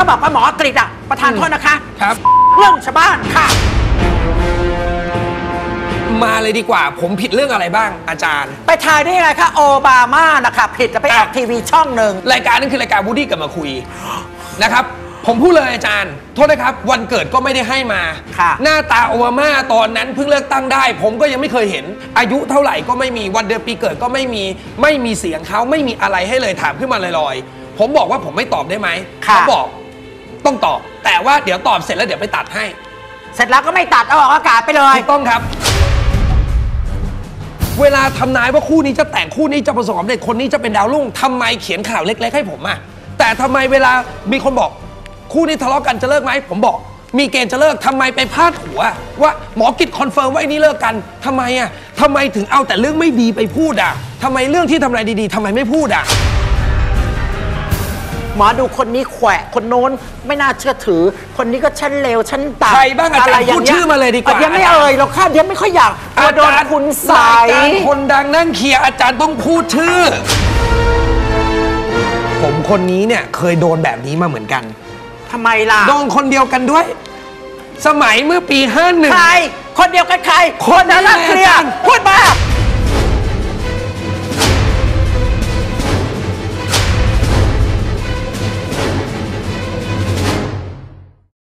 เขาบอกว่าหมอกฤษอะประธานโทษนะคะครับ เรื่องชาวบ้านค่ะ มาเลยดีกว่า ผมผิดเรื่องอะไรบ้างอาจารย์ ไปถ่ายได้ยังไงคะโอบามานะคะผิดจะไปออกอะทีวีช่องหนึ่งรายการนั้นคือรายการบูดี้กับมาคุยนะครับ ผมพูดเลยอาจารย์ โทษนะครับ วันเกิดก็ไม่ได้ให้มา ค่ะ หน้าตาโอบามาตอนนั้นเพิ่งเลือกตั้งได้ ผมก็ยังไม่เคยเห็น อายุเท่าไหร่ก็ไม่มีวันเดือนปีเกิดก็ไม่มีไม่มีเสียงเขาไม่มีอะไรให้เลยถามขึ้นมาลอยๆผมบอกว่าผมไม่ตอบได้ไหมค่ะ เขาบอก ต้องตอบ แต่ว่าเดี๋ยวตอบเสร็จแล้วเดี๋ยวไปตัดให้เสร็จแล้วก็ไม่ตัดเอาออกอากาศไปเลย ถูกต้องครับ เวลาทำนายว่าคู่นี้จะแต่งคู่นี้จะประสบความสำเร็จคนนี้จะเป็นดาวรุ่งทำไมเขียนข่าวเล็ก ๆ ให้ผมอะแต่ทำไมเวลามีคนบอก คู่นี้ทะเลาะกันจะเลิกไหมผมบอก มีเกณฑ์จะเลิกทำไมไปพาดหัว ว่าหมอกิจคอนเฟิร์มว่าไอ้นี่เลิกกันทำไมอะทำไมถึงเอาแต่เรื่องไม่ดีไปพูดอะทำไมเรื่องที่ทำอะไรดีๆทำไมไม่พูดอะ หมอดูคนนี้แขวะคนโน้นไม่น่าเชื่อถือ คนนี้ก็ชั้นเลวชั้นต่ำใครบ้างอาจารย์ะไย่พูดชื่อมาเลยดีกว่าะยังไม่เอ่ยหรอกค่ะยังไม่ค่อยอยากกลัวโดนคุณใสรายการคนดังนั่งเคลียร์อาจารย์ต้องพูดชื่อ ผมคนนี้เนี่ยเคยโดนแบบนี้มาเหมือนกัน ทำไมล่ะโดนคนเดียวกันด้วย สมัยเมื่อปี 51 ใครคนเดียวกันใครคนนั้นนั้นแหละเคลียร์อาจารย์พูดมา